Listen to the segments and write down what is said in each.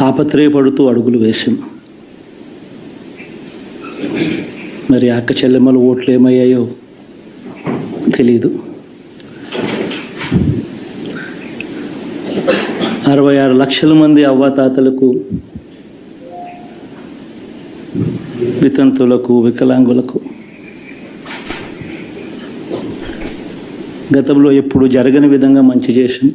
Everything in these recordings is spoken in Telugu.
తాపత్రయపడుతూ అడుగులు వేశాం. మరి అక్క చెల్లెమ్మల ఓట్లు ఏమయ్యాయో తెలీదు. అరవై ఆరు లక్షల మంది అవ్వాతాతలకు వితంతులకు వికలాంగులకు గతంలో ఎప్పుడు జరగని విధంగా మంచి చేసింది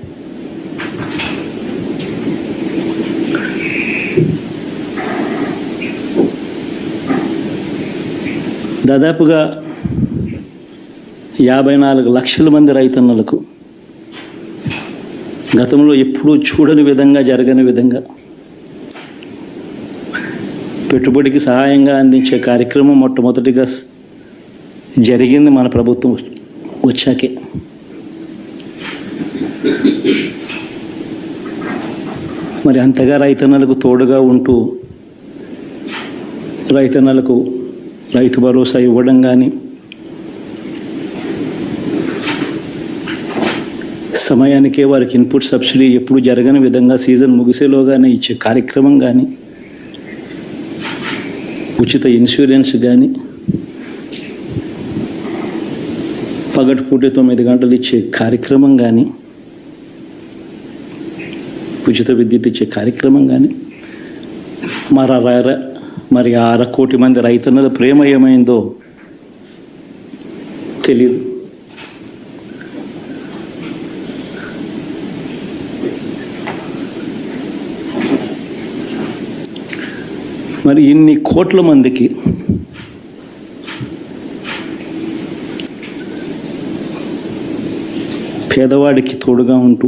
దాదాపుగా యాభై నాలుగు లక్షల మంది రైతన్నలకు గతంలో ఎప్పుడూ చూడని విధంగా జరగని విధంగా పెట్టుబడికి సహాయంగా అందించే కార్యక్రమం మొట్టమొదటిగా జరిగింది మన ప్రభుత్వం వచ్చాకే. మరి అంతగా రైతన్నలకు తోడుగా ఉంటూ రైతన్నలకు రైతు భరోసా ఇవ్వడం కానీ సమయానికే వారికి ఇన్పుట్ సబ్సిడీ ఎప్పుడు జరగని విధంగా సీజన్ ముగిసేలోగానే ఇచ్చే కార్యక్రమం కానీ ఉచిత ఇన్సూరెన్స్ కానీ పగటిపూట తొమ్మిది గంటలు ఇచ్చే కార్యక్రమం కానీ ఉచిత విద్యుత్ ఇచ్చే కార్యక్రమం కానీ మరి అర మరి అర కోటి మంది రైతన్నల ప్రేమ ఏమైందో తెలియదు మరి ఇన్ని కోట్ల మందికి పేదవాడికి తోడుగా ఉంటూ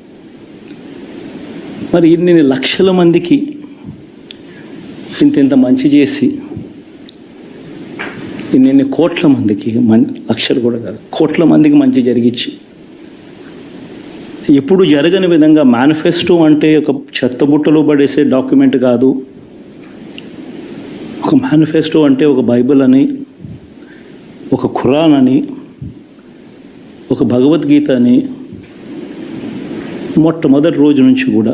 మరి ఇన్ని లక్షల మందికి ఇంత ఇంత మంచి చేసి ఇన్ని కోట్ల మందికి మన్ లక్షలు కూడా కాదు కోట్ల మందికి మంచి జరిగించి ఎప్పుడు జరగని విధంగా మేనిఫెస్టో అంటే ఒక చెత్తబుట్టలో పడేసే డాక్యుమెంట్ కాదు. ఒక మేనిఫెస్టో అంటే ఒక బైబిల్ అని ఒక ఖురాన్ అని ఒక భగవద్గీత అని మొట్టమొదటి రోజు నుంచి కూడా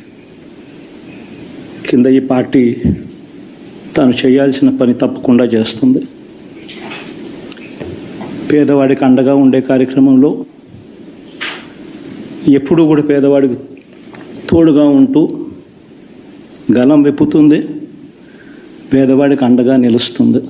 కింద ఈ పార్టీ తాను చేయాల్సిన పని తప్పకుండా చేస్తుంది. పేదవాడికి అండగా ఉండే కార్యక్రమంలో ఎప్పుడూ కూడా పేదవాడికి తోడుగా ఉంటూ గలం వెప్పుతుంది. పేదవాడికి అండగా నిలుస్తుంది.